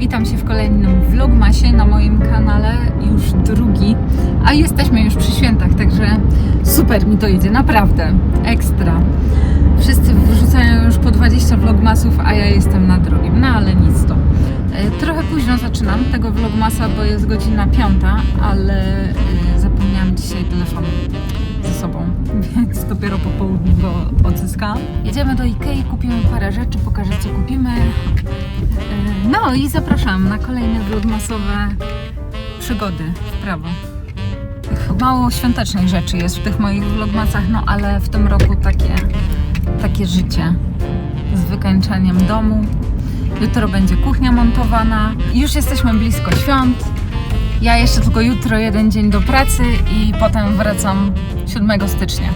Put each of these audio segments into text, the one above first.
witam się w kolejnym vlogmasie na moim kanale, już drugi, a jesteśmy już przy świętach, także super mi to idzie, naprawdę, ekstra. Wszyscy wrzucają już po 20 vlogmasów, a ja jestem na drugim, no ale nic to. E, Trochę późno zaczynam tego vlogmasa, bo jest godzina piąta, ale e, zapomniałam dzisiaj telefonu ze sobą, więc dopiero po południu go odzyskałam. Jedziemy do Ikei, kupimy parę rzeczy, pokażę co kupimy. E, No i zapraszam na kolejne vlogmasowe przygody w prawo. Mało świątecznych rzeczy jest w tych moich vlogmasach, no ale w tym roku takie, takie życie z wykańczaniem domu. Jutro będzie kuchnia montowana. Już jesteśmy blisko świąt. Ja jeszcze tylko jutro jeden dzień do pracy i potem wracam 7 stycznia.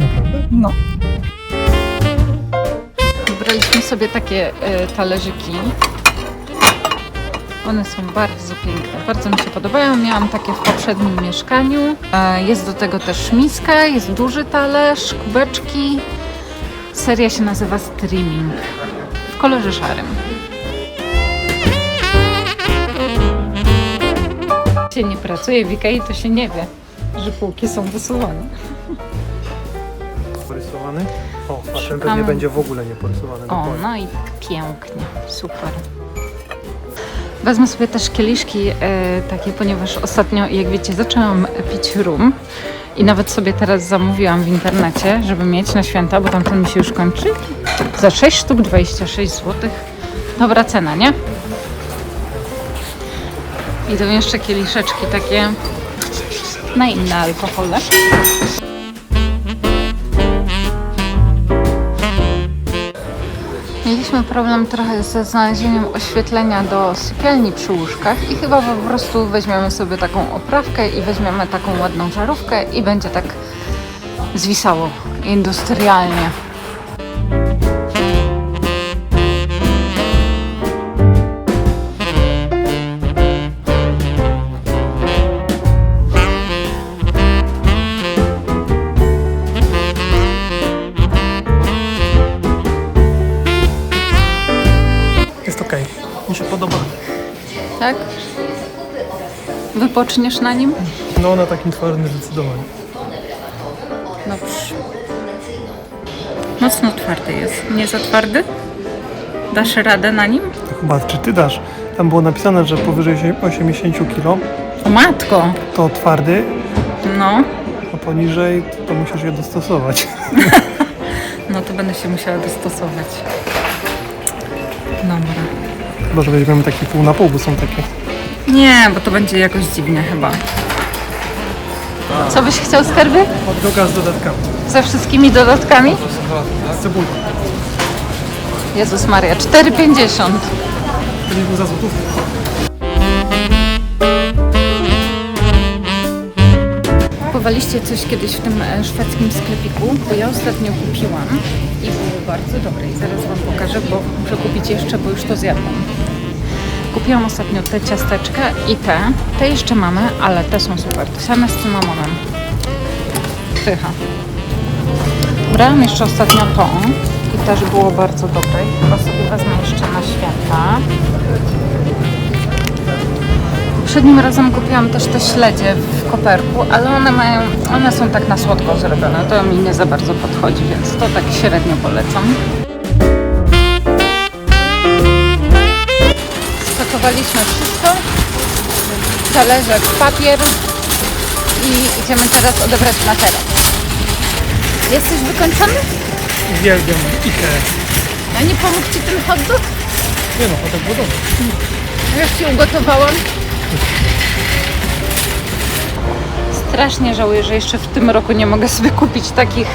Naprawdę? No. Wybraliśmy sobie takie e, talerzyki. One są bardzo piękne, bardzo mi się podobają. Miałam takie w poprzednim mieszkaniu. E, Jest do tego też miska, jest duży talerz, kubeczki. Seria się nazywa Streaming w kolorze szarym. się nie pracuje w Ikei, to się nie wie, że półki są wysuwane. Porysowany? O, a ten Szukamy. pewnie będzie w ogóle nie porysowany. O, dokładnie. no i pięknie, super. Wezmę sobie też kieliszki e, takie, ponieważ ostatnio, jak wiecie, zaczęłam pić rum i nawet sobie teraz zamówiłam w internecie, żeby mieć na święta, bo tamten mi się już kończy. Za 6 sztuk 26 zł. Dobra cena, nie? Idą jeszcze kieliszeczki takie na inne alkohole. Mieliśmy problem trochę ze znalezieniem oświetlenia do sypialni przy łóżkach i chyba po prostu weźmiemy sobie taką oprawkę i weźmiemy taką ładną żarówkę i będzie tak zwisało industrialnie. Wypoczniesz na nim? No na takim twardym zdecydowanie. Dobrze. Mocno twardy jest. Nie za twardy? Dasz radę na nim? To chyba, czy ty dasz? Tam było napisane, że powyżej 80 kg O matko! to twardy, No, a poniżej to, to musisz je dostosować. no to będę się musiała dostosować. Dobra. Chyba, że weźmiemy taki pół na pół, bo są takie. Nie, bo to będzie jakoś dziwnie chyba. Co byś chciał skarby? Hot doga z dodatkami. Ze wszystkimi dodatkami? Z cebulką. Jezus Maria, 4,50. To nie był za złotówkę. Kupowaliście coś kiedyś w tym e, szwedzkim sklepiku? Bo ja ostatnio kupiłam i było bardzo dobre. I zaraz Wam pokażę, bo muszę kupić jeszcze, bo już to zjadłam. Kupiłam ostatnio te ciasteczka i te. Te jeszcze mamy, ale te są super. Te same z cynamonem. Pycha. Brałam jeszcze ostatnio to i też było bardzo dobre. I Chyba sobie wezmę jeszcze na święta. Poprzednim razem kupiłam też te śledzie w koperku, ale one mają, one są tak na słodko zrobione, to mi nie za bardzo podchodzi, więc to tak średnio polecam. Spakowaliśmy wszystko, talerzek, papier i idziemy teraz odebrać materiał. Jesteś wykończony? Uwielbiam Ikea. A nie pomógł Ci ten hot dog? Nie no, potem było dobre. Już Ci ugotowałam. Strasznie żałuję, że jeszcze w tym roku nie mogę sobie kupić takich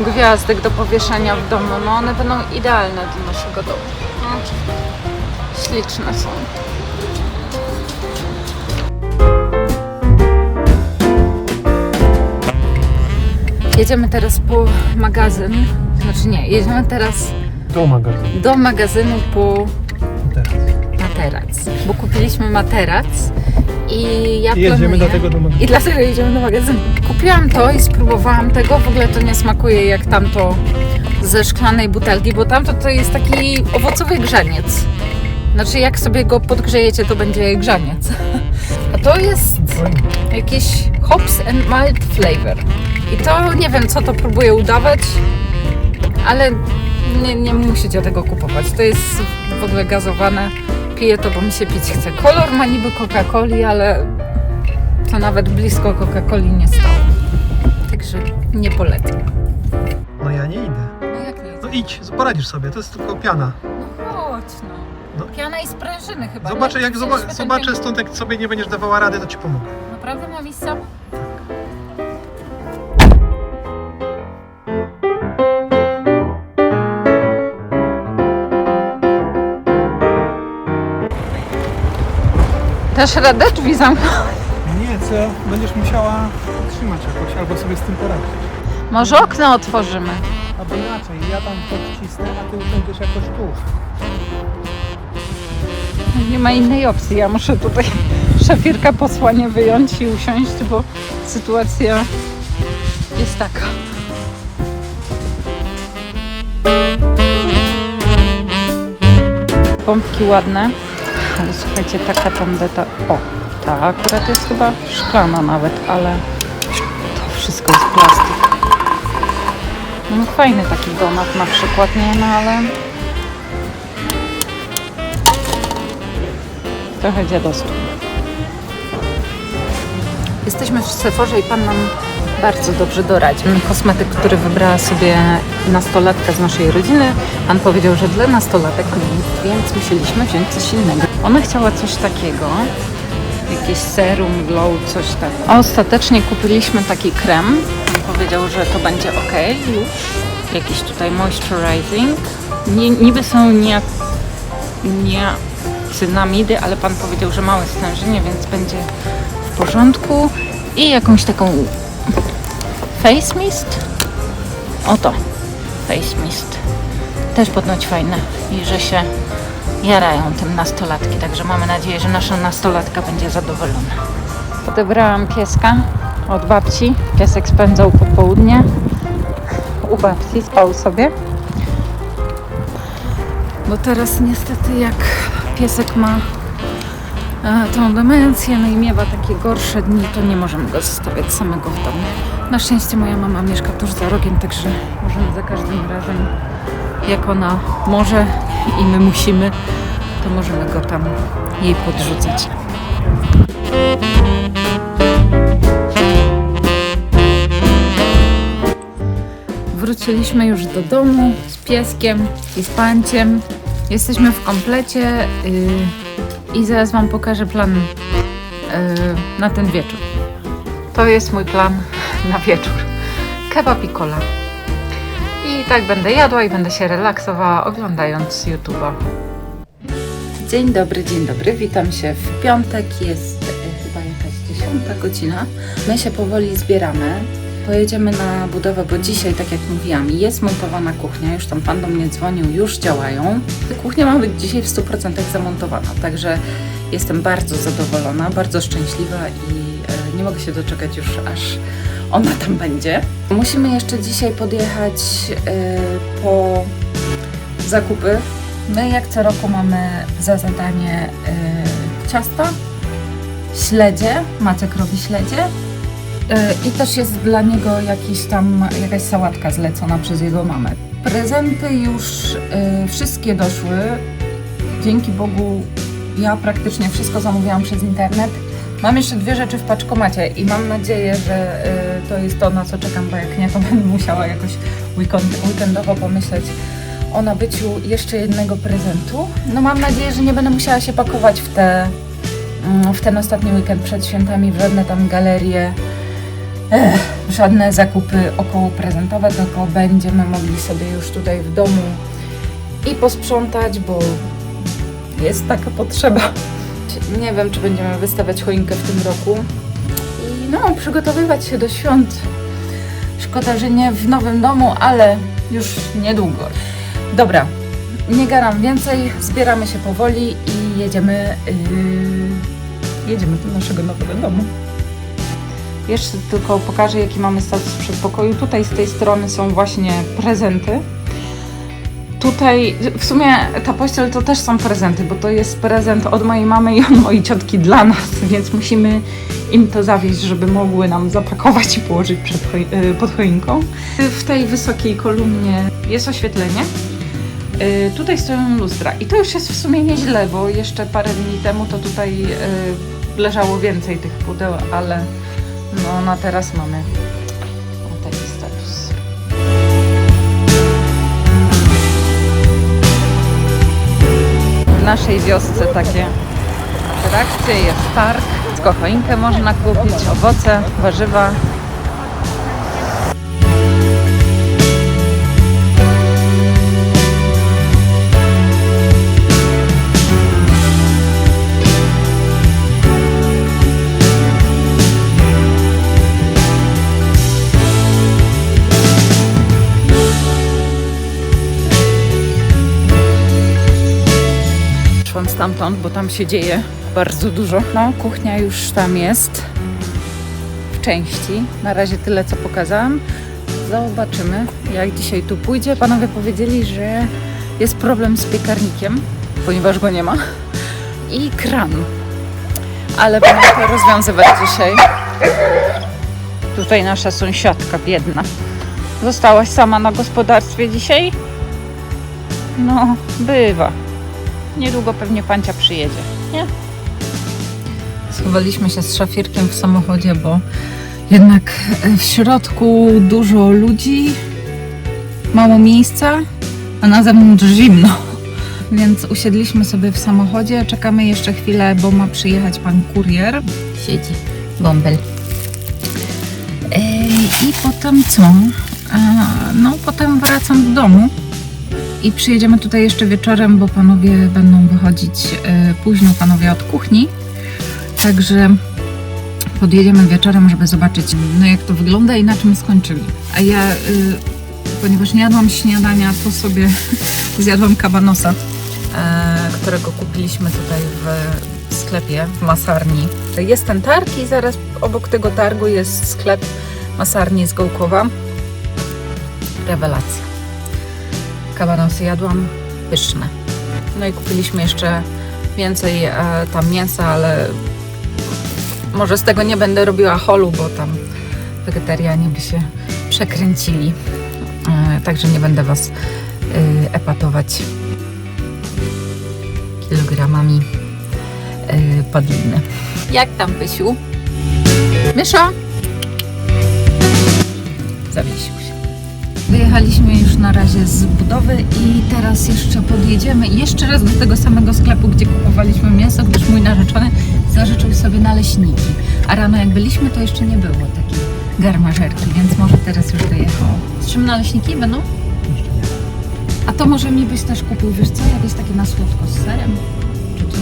gwiazdek do powieszania w domu. No one będą idealne do naszego domu. No, śliczne są. Jedziemy teraz po magazyn. Znaczy nie, jedziemy teraz Do magazynu. do magazynu po Teraz. materac, bo kupiliśmy materac i ja I jedziemy planuję... dlatego do magazynu. I dlatego jedziemy do magazynu. Kupiłam to i spróbowałam tego, w ogóle to nie smakuje jak tamto ze szklanej butelki, bo tamto to jest taki owocowy grzaniec. Znaczy, jak sobie go podgrzejecie, to będzie grzaniec. A to jest jakiś hops and malt flavor. I to nie wiem, co to próbuje udawać, ale nie, nie musicie tego kupować. To jest w ogóle gazowane. Piję to, bo mi się pić chce. Kolor ma niby Coca-Coli, ale to nawet blisko Coca-Coli nie stało. Także nie polecam. No ja nie idę. No jak nie? No idź, poradzisz sobie, to jest tylko piana. No. Piana i sprężyny chyba. Zobaczę, jak zoba- ten zobaczę stąd, jak sobie nie będziesz dawała rady, to ci pomogę. Naprawdę mam iść sam? Dasz radę drzwi zamknąć? Nie, co? Będziesz musiała trzymać jakoś, albo sobie z tym poradzić. Może okno otworzymy. Albo inaczej, ja tam to wcisnę, a ty usiądziesz jakoś tu. Nie ma innej opcji. Ja muszę tutaj szafirka posłanie wyjąć i usiąść, bo sytuacja jest taka. Pompki ładne, ale słuchajcie, taka tandeta. O, ta akurat jest chyba szklana nawet, ale to wszystko jest plastik. No fajny taki domek na przykład, nie? No ale trochę dziadostwo. Jesteśmy w Sephorze i Pan nam bardzo dobrze doradził. Kosmetyk, który wybrała sobie nastolatka z naszej rodziny. Pan powiedział, że dla nastolatek nie jest, więc musieliśmy wziąć coś innego. Ona chciała coś takiego, jakieś serum, glow, coś tak. A ostatecznie kupiliśmy taki krem. Pan powiedział, że to będzie ok już. Jakiś tutaj moisturizing. Nie, niby są nie nie cynamidy, ale pan powiedział, że małe stężenie, więc będzie w porządku. I jakąś taką face mist. Oto, face mist. Też ponoć fajne i że się jarają tym nastolatki, także mamy nadzieję, że nasza nastolatka będzie zadowolona. Odebrałam pieska od babci. Piesek spędzał popołudnie u babci, spał sobie. Bo teraz niestety jak piesek ma e, tą demencję, no i miewa takie gorsze dni, to nie możemy go zostawiać samego w domu. Na szczęście moja mama mieszka tuż za rogiem, także możemy za każdym razem, jak ona może i my musimy, to możemy go tam jej podrzucać. Wróciliśmy już do domu z pieskiem i z panciem. Jesteśmy w komplecie yy, i zaraz Wam pokażę plan yy, na ten wieczór. To jest mój plan na wieczór. Kebab i cola. I tak będę jadła i będę się relaksowała oglądając YouTube'a. Dzień dobry, dzień dobry. Witam się w piątek. Jest e, chyba jakaś dziesiąta godzina. My się powoli zbieramy. Pojedziemy na budowę, bo dzisiaj, tak jak mówiłam, jest montowana kuchnia. Już tam pan do mnie dzwonił, już działają. Kuchnia ma być dzisiaj w 100% zamontowana, także jestem bardzo zadowolona, bardzo szczęśliwa i e, nie mogę się doczekać już, aż ona tam będzie. Musimy jeszcze dzisiaj podjechać e, po zakupy. My jak co roku mamy za zadanie y, ciasta, śledzie, Maciek robi śledzie i też jest dla niego jakiś tam, jakaś sałatka zlecona przez jego mamę. Prezenty już y, wszystkie doszły. Dzięki Bogu ja praktycznie wszystko zamówiłam przez internet. Mam jeszcze dwie rzeczy w paczkomacie i mam nadzieję, że y, to jest to, na co czekam, bo jak nie, to będę musiała jakoś weekend, weekendowo pomyśleć o nabyciu jeszcze jednego prezentu. No mam nadzieję, że nie będę musiała się pakować w, te, mm, w ten ostatni weekend przed świętami w żadne tam galerie, ech, żadne zakupy około prezentowe, tylko będziemy mogli sobie już tutaj w domu i posprzątać, bo jest taka potrzeba. Nie wiem, czy będziemy wystawiać choinkę w tym roku i no, przygotowywać się do świąt. Szkoda, że nie w nowym domu, ale już niedługo. Dobra, nie garam więcej, zbieramy się powoli i jedziemy, yy, jedziemy do naszego nowego domu. Jeszcze tylko pokażę, jaki mamy status przedpokoju. Tutaj z tej strony są właśnie prezenty. tutaj w sumie ta pościel to też są prezenty, bo to jest prezent od mojej mamy i od mojej ciotki dla nas, więc musimy im to zawieźć, żeby mogły nam zapakować i położyć przed y, pod choinką. W tej wysokiej kolumnie jest oświetlenie. Y, Tutaj stoją lustra i to już jest w sumie nieźle, bo jeszcze parę dni temu to tutaj y, leżało więcej tych pudeł, ale no na teraz mamy taki status. W naszej wiosce takie atrakcje, jest park, tylko choinkę można kupić, owoce, warzywa. Bo tam się dzieje bardzo dużo. No, kuchnia już tam jest w części. Na razie tyle, co pokazałam. Zobaczymy, jak dzisiaj tu pójdzie. Panowie powiedzieli, że jest problem z piekarnikiem, ponieważ go nie ma. I kran. Ale będą to rozwiązywać dzisiaj. Tutaj nasza sąsiadka biedna. Zostałaś sama na gospodarstwie dzisiaj? No, bywa. Niedługo pewnie pancia przyjedzie, nie? Schowaliśmy się z szafirkiem w samochodzie, bo jednak w środku dużo ludzi, mało miejsca, a na zewnątrz zimno. Więc usiedliśmy sobie w samochodzie, czekamy jeszcze chwilę, bo ma przyjechać pan kurier. Siedzi bąbel. I potem co? No, potem wracam do domu. I przyjedziemy tutaj jeszcze wieczorem, bo panowie będą wychodzić e, późno, panowie od kuchni. Także podjedziemy wieczorem, żeby zobaczyć, no jak to wygląda i na czym skończyli. A ja, y, ponieważ nie jadłam śniadania, to sobie zjadłam kabanosa, e, którego kupiliśmy tutaj w sklepie, w masarni. Jest ten targ i zaraz obok tego targu jest sklep masarni z Gołkowa. Rewelacja kabanosy jadłam, pyszne. No i kupiliśmy jeszcze więcej e, tam mięsa, ale może z tego nie będę robiła holu, bo tam wegetarianie by się przekręcili. E, także nie będę Was e, epatować kilogramami e, padliny. Jak tam, Pysiu? Mysza? Zawiesił. Wyjechaliśmy już na razie z budowy i teraz jeszcze podjedziemy jeszcze raz do tego samego sklepu, gdzie kupowaliśmy mięso, gdyż mój narzeczony zażyczył sobie naleśniki. A rano jak byliśmy, to jeszcze nie było takiej garmażerki, więc może teraz już dojechał. Z czym naleśniki będą? A to może mi byś też kupił, wiesz co, jakieś takie na słodko z serem? Czy coś?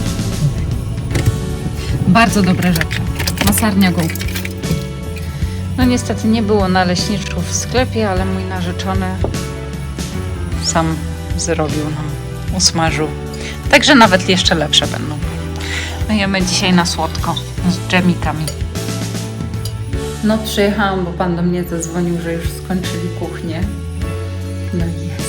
Bardzo dobre rzeczy. Masarnia Gołd. No niestety nie było naleśniczków w sklepie, ale mój narzeczony sam zrobił nam, usmażył. Także nawet jeszcze lepsze będą. No jemy dzisiaj na słodko z dżemikami. No przyjechałam, bo pan do mnie zadzwonił, że już skończyli kuchnię. No jest.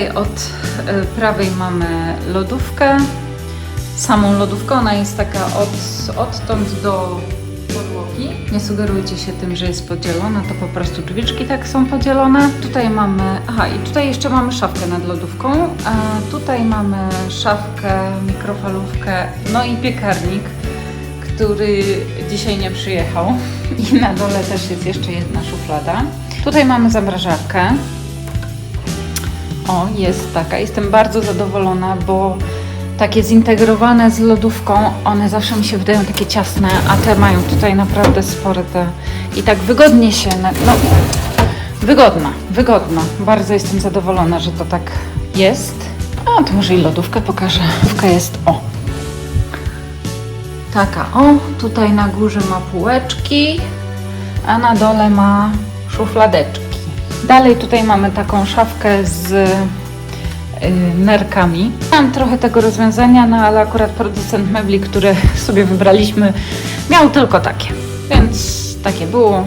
Tutaj od e, prawej mamy lodówkę. Samą lodówkę, ona jest taka od, odtąd do podłogi. Nie sugerujcie się tym, że jest podzielona, to po prostu drzwiczki tak są podzielone. Tutaj mamy, aha i tutaj jeszcze mamy szafkę nad lodówką. A tutaj mamy szafkę, mikrofalówkę, no i piekarnik, który dzisiaj nie przyjechał. I na dole też jest jeszcze jedna szuflada. Tutaj mamy zamrażarkę. O, jest taka. Jestem bardzo zadowolona, bo takie zintegrowane z lodówką, one zawsze mi się wydają takie ciasne, a te mają tutaj naprawdę spore te... I tak wygodnie się... No, wygodna, wygodna. Bardzo jestem zadowolona, że to tak jest. A, to może i lodówkę pokażę. Lodówka jest, o, Taka, o, tutaj na górze ma półeczki, a na dole ma szufladeczki. Dalej tutaj mamy taką szafkę z y, nerkami. Mam trochę tego rozwiązania, no ale akurat producent mebli, które sobie wybraliśmy, miał tylko takie. Więc takie było,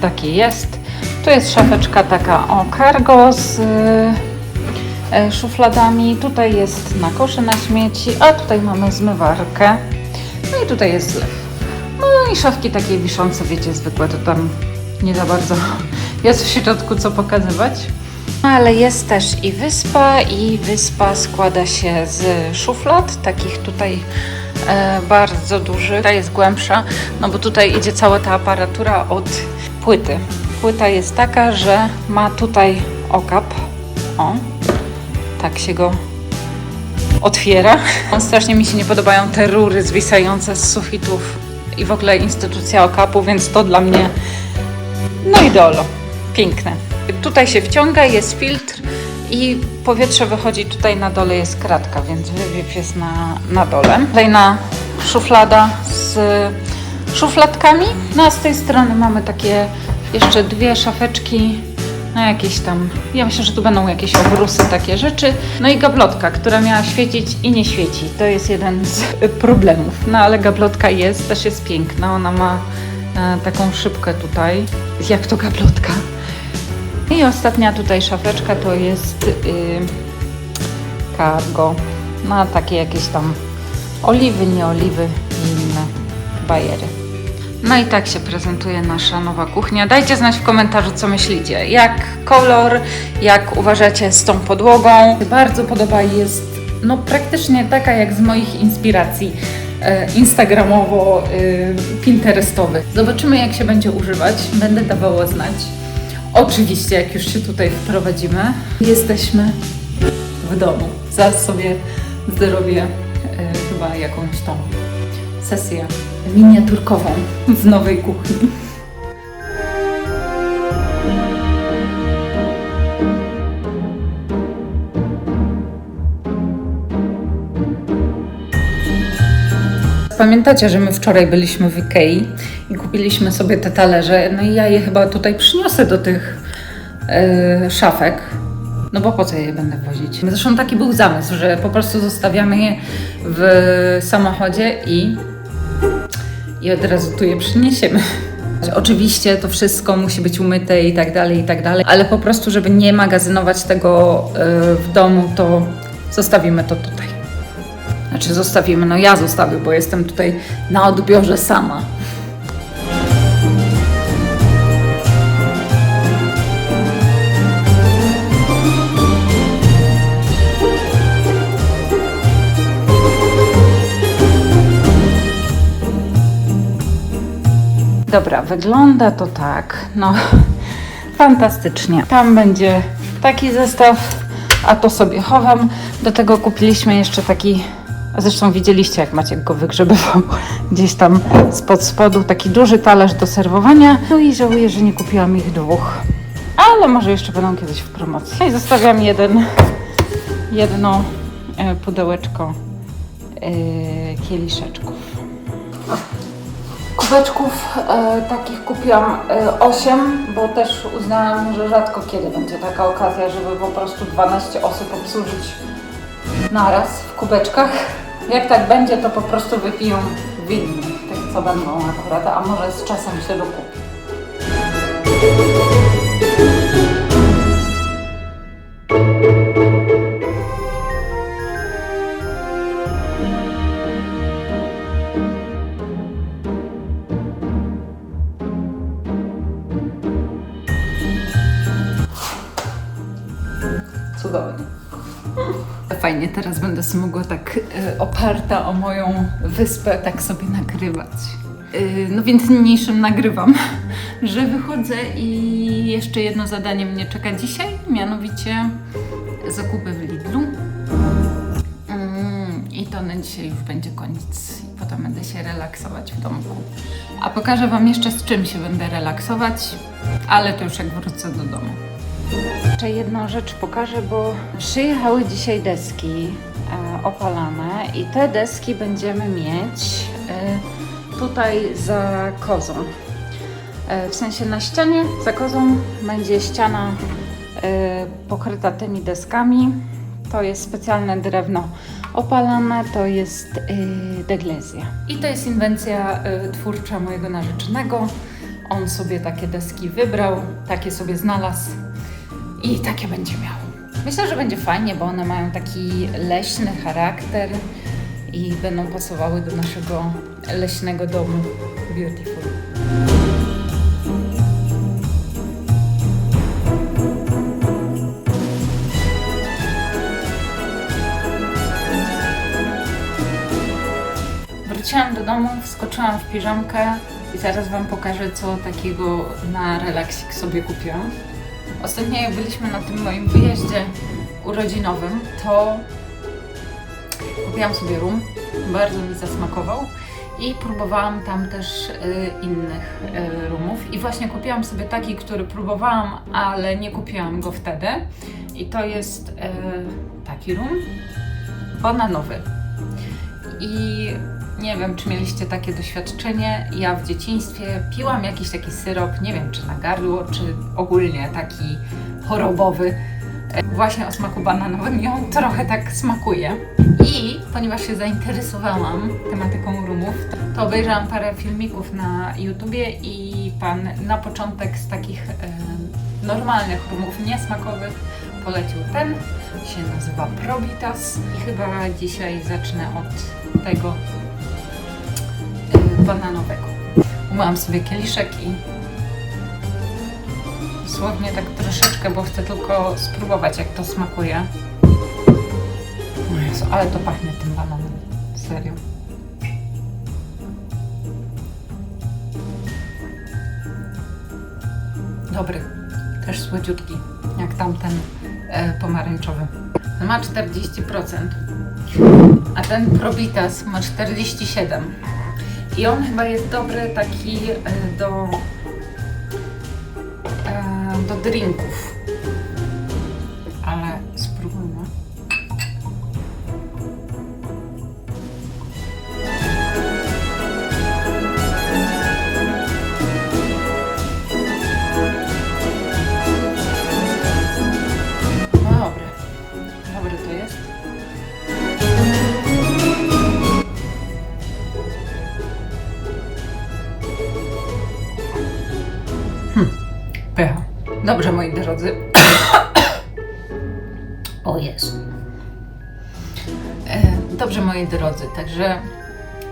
takie jest. Tu jest szafeczka taka o cargo z y, e, szufladami. Tutaj jest na kosze na śmieci, a tutaj mamy zmywarkę. No i tutaj jest zlew. No i szafki takie wiszące, wiecie, zwykłe, to tam nie za bardzo jest w środku co pokazywać. Ale jest też i wyspa i wyspa składa się z szuflad, takich tutaj e, bardzo dużych. Ta jest głębsza, no bo tutaj idzie cała ta aparatura od płyty. Płyta jest taka, że ma tutaj okap. O, tak się go otwiera. Strasznie mi się nie podobają te rury zwisające z sufitów i w ogóle instytucja okapu, więc to dla mnie no idolo. Piękne. Tutaj się wciąga, jest filtr i powietrze wychodzi tutaj na dole jest kratka, więc wywiew jest na, na dole. Kolejna szuflada z szufladkami. No a z tej strony mamy takie jeszcze dwie szafeczki na jakieś tam, ja myślę, że tu będą jakieś obrusy, takie rzeczy. No i gablotka, która miała świecić i nie świeci. To jest jeden z problemów. No ale gablotka jest, też jest piękna. Ona ma e, taką szybkę tutaj. Jak to gablotka? I ostatnia tutaj szafeczka to jest y, cargo. Ma takie jakieś tam oliwy, nie oliwy i inne bajery. No i tak się prezentuje nasza nowa kuchnia. Dajcie znać w komentarzu, co myślicie. Jak kolor, jak uważacie z tą podłogą. Bardzo podoba jest no praktycznie taka jak z moich inspiracji e, instagramowo, e, pinterestowych. Zobaczymy jak się będzie używać. Będę dawała znać. Oczywiście jak już się tutaj wprowadzimy. Jesteśmy w domu. Zaraz sobie zrobię e, chyba jakąś tą sesję miniaturkową w nowej kuchni. Pamiętacie, że my wczoraj byliśmy w Ikei i kupiliśmy sobie te talerze, no i ja je chyba tutaj przyniosę do tych e, szafek. No bo po co ja je będę wozić? Zresztą taki był zamysł, że po prostu zostawiamy je w samochodzie i i od razu tu je przyniesiemy. Oczywiście to wszystko musi być umyte i tak dalej, i tak dalej, ale po prostu, żeby nie magazynować tego y, w domu, to zostawimy to tutaj. Znaczy zostawimy, no ja zostawię, bo jestem tutaj na odbiorze sama. Dobra, wygląda to tak. No, fantastycznie. Tam będzie taki zestaw, a to sobie chowam. Do tego kupiliśmy jeszcze taki, zresztą widzieliście, jak Maciek go wygrzebywał gdzieś tam spod spodu, taki duży talerz do serwowania. No i żałuję, że nie kupiłam ich dwóch. Ale może jeszcze będą kiedyś w promocji. No I zostawiam jeden, jedno e, pudełeczko e, kieliszeczków. Kubeczków e, takich kupiłam e, 8, bo też uznałam, że rzadko kiedy będzie taka okazja, żeby po prostu 12 osób obsłużyć naraz w kubeczkach. Jak tak będzie, to po prostu wypiją w innych, tych co będą akurat, a może z czasem się dokupi. Oparta o moją wyspę tak sobie nagrywać. E, no więc niniejszym nagrywam, że wychodzę i jeszcze jedno zadanie mnie czeka dzisiaj, mianowicie zakupy w Lidlu. Mm, I to na dzisiaj już będzie koniec i potem będę się relaksować w domku. A pokażę Wam jeszcze z czym się będę relaksować, ale to już jak wrócę do domu. Jeszcze jedną rzecz pokażę, bo przyjechały dzisiaj deski opalane i te deski będziemy mieć tutaj za kozą. E, W sensie na ścianie za kozą będzie ściana e, pokryta tymi deskami. To jest specjalne drewno opalane, to jest e, deglezja. I to jest inwencja e, twórcza mojego narzeczonego. On sobie takie deski wybrał, takie sobie znalazł i takie będzie miał. Myślę, że będzie fajnie, bo one mają taki leśny charakter i będą pasowały do naszego leśnego domu. Beautiful. Wróciłam do domu, wskoczyłam w piżamkę i zaraz Wam pokażę, co takiego na relaksik sobie kupiłam. Ostatnio jak byliśmy na tym moim wyjeździe urodzinowym, to kupiłam sobie rum, bardzo mi zasmakował i próbowałam tam też y, innych y, rumów. I właśnie kupiłam sobie taki, który próbowałam, ale nie kupiłam go wtedy. I to jest y, taki rum bananowy. I nie wiem, czy mieliście takie doświadczenie. Ja w dzieciństwie piłam jakiś taki syrop, nie wiem, czy na gardło, czy ogólnie taki chorobowy, e, właśnie o smaku bananowym i on trochę tak smakuje. I ponieważ się zainteresowałam tematyką rumów, to obejrzałam parę filmików na YouTubie i pan na początek z takich e, normalnych rumów, niesmakowych, polecił ten. Się nazywa Probitas i chyba dzisiaj zacznę od tego bananowego. Umyłam sobie kieliszek i dosłownie tak troszeczkę, bo chcę tylko spróbować jak to smakuje. Jezu, ale to pachnie tym bananem. Serio. Dobry. Też słodziutki, jak tamten e, pomarańczowy. Ma 40%, a ten Probitas ma 47%. I on chyba jest dobry taki e, do, e, do drinków. Drodzy. O Jezu. E, Dobrze, moi drodzy, także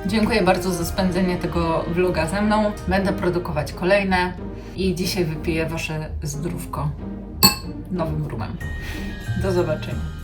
dziękuję bardzo za spędzenie tego vloga ze mną. Będę produkować kolejne i dzisiaj wypiję Wasze zdrówko nowym rumem. Do zobaczenia.